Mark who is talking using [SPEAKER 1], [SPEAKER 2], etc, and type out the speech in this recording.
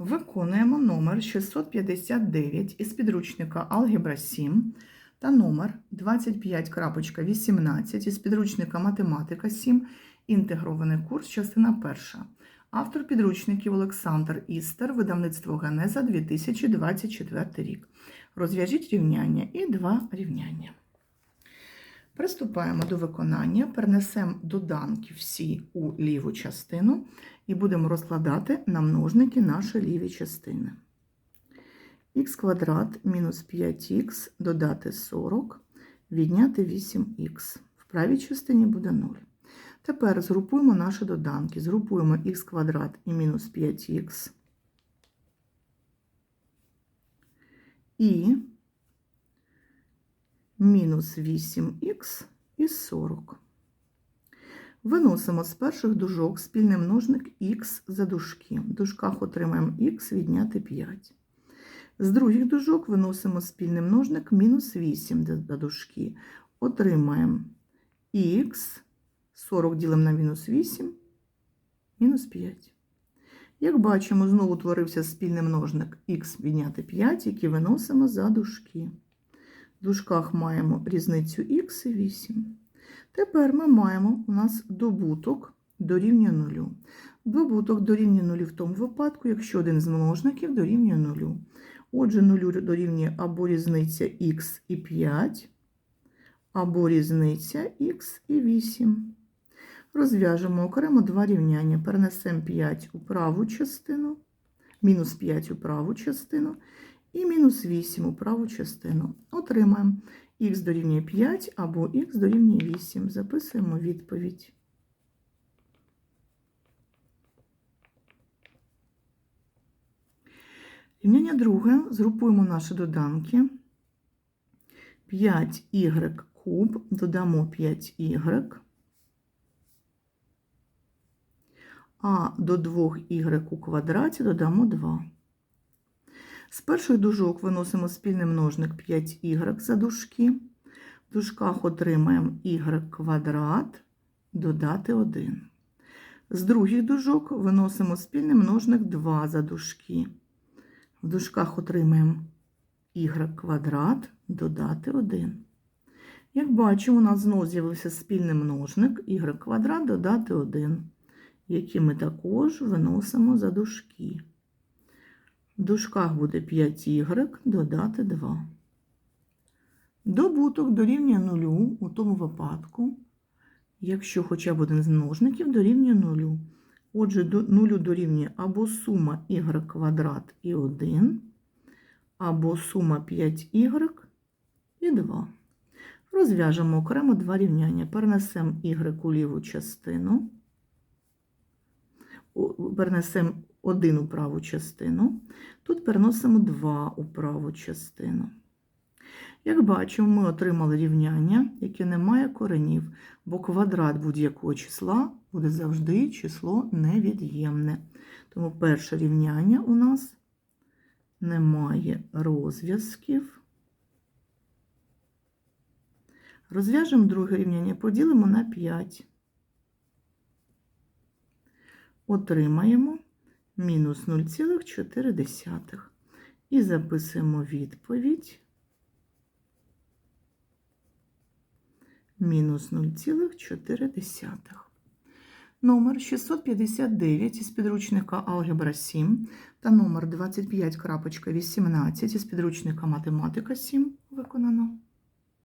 [SPEAKER 1] Виконуємо номер 659 із підручника Алгебра 7 та номер 25.18 із підручника Математика 7, інтегрований курс, частина перша. Автор підручників Олександр Істер, видавництво Генеза 2024 рік. Розв'яжіть рівняння і два рівняння. Приступаємо до виконання, перенесемо доданки всі у ліву частину і будемо розкладати на множники наші ліві частини. х квадрат мінус 5х додати 40, відняти 8х. В правій частині буде 0. Тепер згрупуємо наші доданки. Згрупуємо х квадрат і мінус 5х. І мінус 8х із 40. Виносимо з перших дужок спільний множник х за дужки. В дужках отримаємо х відняти 5. З других дужок виносимо спільний множник мінус 8 за дужки. Отримаємо х, 40 ділимо на мінус 8, мінус 5. Як бачимо, знову утворився спільний множник х відняти 5, який виносимо за дужки. В дужках маємо різницю х і 8. Тепер ми маємо у нас добуток дорівнює 0. Добуток дорівнює 0 в тому випадку, якщо один з множників дорівнює 0. Отже, 0 дорівнює або різниця х і 5, або різниця х і 8. Розв'яжемо окремо два рівняння. Перенесемо 5 у праву частину, мінус 5 у праву частину і мінус 8 у праву частину. Отримаємо х дорівнює 5 або х дорівнює 8. Записуємо відповідь. Рівняння друге. Згрупуємо наші доданки. 5y куб, додамо 5y. А до 2y у квадраті додамо 2. З перших дужок виносимо спільний множник 5y за дужки. В дужках отримаємо y квадрат додати 1. З других дужок виносимо спільний множник 2 за дужки. В дужках отримаємо y квадрат додати 1. Як бачимо, у нас знову з'явився спільний множник y квадрат додати 1, який ми також виносимо за дужки. В дужках буде 5y додати 2. Добуток дорівнює 0 у тому випадку, якщо хоча б один з множників дорівнює 0. Отже, 0 дорівнює або сума y квадрат і 1, або сума 5y і 2. Розв'яжемо окремо два рівняння. Перенесемо y у ліву частину, перенесемо 1 у праву частину, тут переносимо 2 у праву частину. Як бачимо, ми отримали рівняння, яке не має коренів, бо квадрат будь-якого числа буде завжди число невід'ємне. Тому перше рівняння у нас не має розв'язків. Розв'яжемо друге рівняння, поділимо на 5. Отримаємо мінус 0,4. І записуємо відповідь. мінус 0,4. Номер 659 із підручника Алгебра 7 та номер 25.18 із підручника Математика 7 виконано.